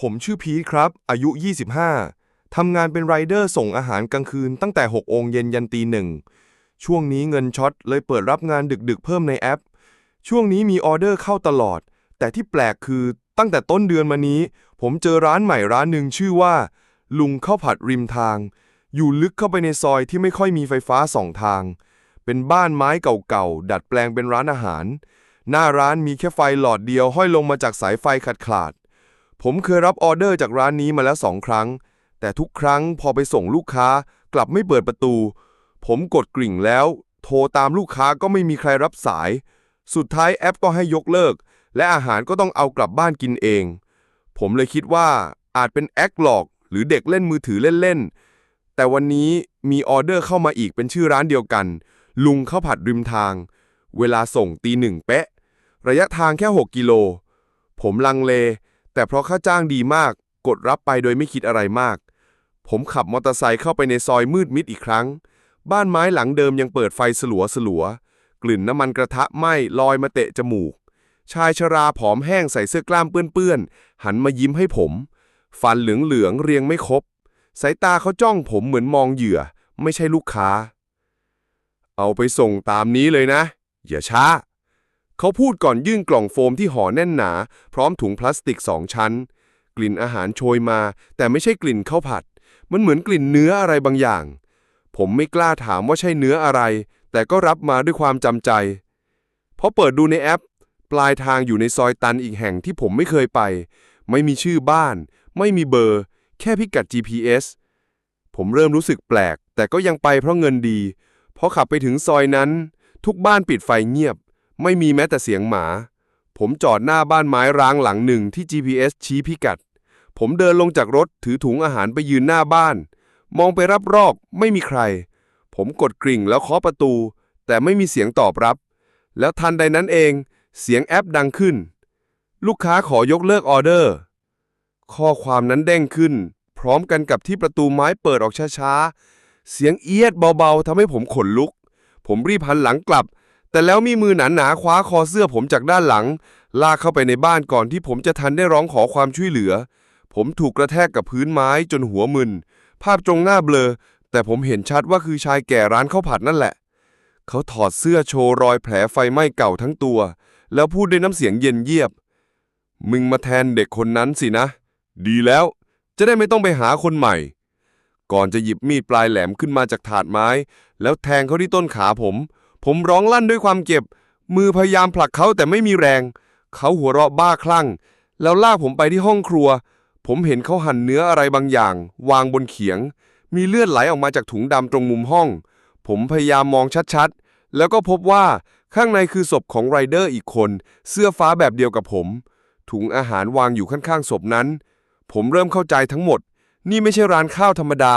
ผมชื่อพีทครับ อายุ 25 ทำงานเป็นไรเดอร์ส่งอาหารกลางคืนตั้งแต่6โองเย็นยันตีหนึ่ง ช่วงนี้เงินช็อตเลยเปิดรับงานดึกๆ เพิ่มในแอป ช่วงนี้มีออเดอร์เข้าตลอด แต่ที่แปลกคือตั้งแต่ต้นเดือนมานี้ ผมเจอร้านใหม่ร้านหนึ่งชื่อว่า ลุงข้าวผัดริมทาง อยู่ลึกเข้าไปในซอยที่ไม่ค่อยมีไฟฟ้าสองทาง เป็นบ้านไม้เก่าๆ ดัดแปลงเป็นร้านอาหาร หน้าร้านมีแค่ไฟหลอดเดียวห้อยลงมาจากสายไฟขาดขาดๆ ผมเคยรับออเดอร์จากร้านนี้มาแล้วสองครั้ง แต่ทุกครั้งพอไปส่งลูกค้ากลับไม่เปิดประตู ผมกดกริ่งแล้ว โทรตามลูกค้าก็ไม่มีใครรับสาย สุดท้ายแอปก็ให้ยกเลิก และอาหารก็ต้องเอากลับบ้านกินเอง ผมเลยคิดว่าอาจเป็นแอคหลอก หรือเด็กเล่นมือถือเล่นๆ แต่วันนี้มีออเดอร์เข้ามาอีกเป็นชื่อร้านเดียวกัน ลุงข้าวผัดริมทาง เวลาส่งตีหนึ่งเป๊ะ ระยะทางแค่ 6 กิโล ผมลังเล แต่เพราะค่าจ้างดีมาก กดรับไปโดยไม่คิดอะไรมาก ผมขับมอเตอร์ไซค์เข้าไปในซอยมืดมิดอีกครั้ง บ้านไม้หลังเดิมยังเปิดไฟสลัวสลัวกลิ่นน้ำมันกระทะไหม้ลอยมาเตะจมูก ชายชราผอมแห้งใส่เสื้อกล้ามเปื้อนๆ หันมายิ้มให้ผม ฟันเหลืองๆเรียงไม่ครบ สายตาเขาจ้องผมเหมือนมองเหยื่อ ไม่ใช่ลูกค้า เอาไปส่งตามนี้เลยนะ อย่าช้า เขาพูดก่อนยื่นกล่องโฟมที่ห่อแน่นหนา พร้อมถุงพลาสติกสองชั้น กลิ่นอาหารโชยมา แต่ไม่ใช่กลิ่นข้าวผัด มันเหมือนกลิ่นเนื้ออะไรบางอย่าง ผมไม่กล้าถามว่าใช่เนื้ออะไร แต่ก็รับมาด้วยความจำใจพอเปิดดูในแอป ปลายทางอยู่ในซอยตันอีกแห่งที่ผมไม่เคยไป ไม่มีชื่อบ้าน ไม่มีเบอร์ แค่พิกัด GPS ผมเริ่มรู้สึกแปลก แต่ก็ยังไปเพราะเงินดีพอขับไปถึงซอยนั้น ทุกบ้านปิดไฟเงียบ ไม่มีแม้แต่เสียงหมา ผมจอดหน้าบ้านไม้ร้างหลังหนึ่งที่ GPS ชี้พิกัด ผมเดินลงจากรถถือถุงอาหารไปยืนหน้าบ้าน มองไปรับรอบๆไม่มีใคร ผมกดกริ่งแล้วเคาะประตู แต่ไม่มีเสียงตอบรับ แล้วทันใดนั้นเอง เสียงแอปดังขึ้น ลูกค้าขอยกเลิกออเดอร์ ข้อความนั้นเด้งขึ้น พร้อมกันกับที่ประตูไม้เปิดออกช้าๆเสียงเอียดเบาๆทำให้ผมขนลุก ผมรีบหันหลังกลับ แต่แล้วมีมือหนาๆคว้าคอเสื้อผมจากด้านหลัง ลากเข้าไปในบ้านก่อนที่ผมจะทันได้ร้องขอความช่วยเหลือ ผมถูกกระแทกกับพื้นไม้จนหัวมึน ภาพตรงหน้าเบลอ แต่ผมเห็นชัดว่าคือชายแก่ร้านข้าวผัดนั่นแหละ เขาถอดเสื้อโชว์รอยแผลไฟไหม้เก่าทั้งตัว แล้วพูดด้วยน้ำเสียงเย็นเยียบ มึงมาแทนเด็กคนนั้นสินะ ดีแล้ว จะได้ไม่ต้องไปหาคนใหม่ ก่อนจะหยิบมีดปลายแหลมขึ้นมาจากถาดไม้ แล้วแทงเขาที่ต้นขาผม ผมร้องลั่นด้วยความเจ็บ มือพยายามผลักเขาแต่ไม่มีแรง เขาหัวเราะบ้าคลั่ง แล้วลากผมไปที่ห้องครัว ผมเห็นเขาหั่นเนื้ออะไรบางอย่าง วางบนเขียง มีเลือดไหลออกมาจากถุงดำตรงมุมห้อง ผมพยายามมองชัดๆ แล้วก็พบว่าข้างในคือศพของไรเดอร์อีกคน เสื้อฟ้าแบบเดียวกับผม ถุงอาหารวางอยู่ข้างๆศพนั้น ผมเริ่มเข้าใจทั้งหมด นี่ไม่ใช่ร้านข้าวธรรมดา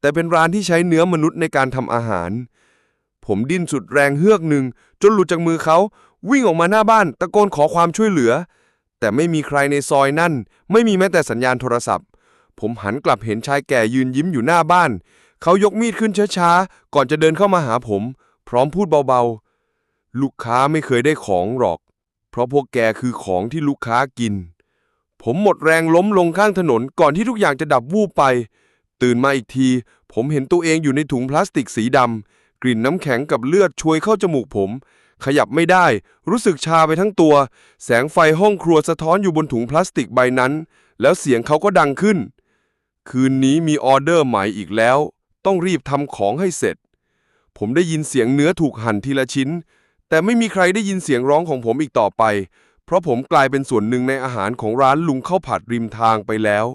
แต่เป็นร้านที่ใช้เนื้อมนุษย์ในการทำอาหาร ผมดิ้นสุดแรงเฮือกหนึ่ง จนหลุดจากมือเขา วิ่งออกมาหน้าบ้านตะโกนขอความช่วยเหลือ แต่ไม่มีใครในซอยนั่น ไม่มีแม้แต่สัญญาณโทรศัพท์ ผมหันกลับเห็นชายแก่ยืนยิ้มอยู่หน้าบ้าน เขายกมีดขึ้นช้าๆ ก่อนจะเดินเข้ามาหาผม พร้อมพูดเบาๆ ลูกค้าไม่เคยได้ของหรอก เพราะพวกแกคือของที่ลูกค้ากิน ผมหมดแรงล้มลงข้างถนนก่อนที่ทุกอย่างจะดับวูบไป ตื่นมาอีกที ผมเห็นตัวเองอยู่ในถุงพลาสติกสีดำ กลิ่นน้ำแข็งกับเลือดช่วยเข้าจมูกผม ขยับไม่ได้ รู้สึกชาไปทั้งตัว แสงไฟห้องครัวสะท้อนอยู่บนถุงพลาสติกใบนั้น แล้วเสียงเขาก็ดังขึ้น คืนนี้มีออเดอร์ใหม่อีกแล้ว ต้องรีบทำของให้เสร็จ ผมได้ยินเสียงเนื้อถูกหั่นทีละชิ้น แต่ไม่มีใครได้ยินเสียงร้องของผมอีกต่อไป เพราะผมกลายเป็นส่วนหนึ่งในอาหารของร้านลุงข้าวผัดริมทางไปแล้ว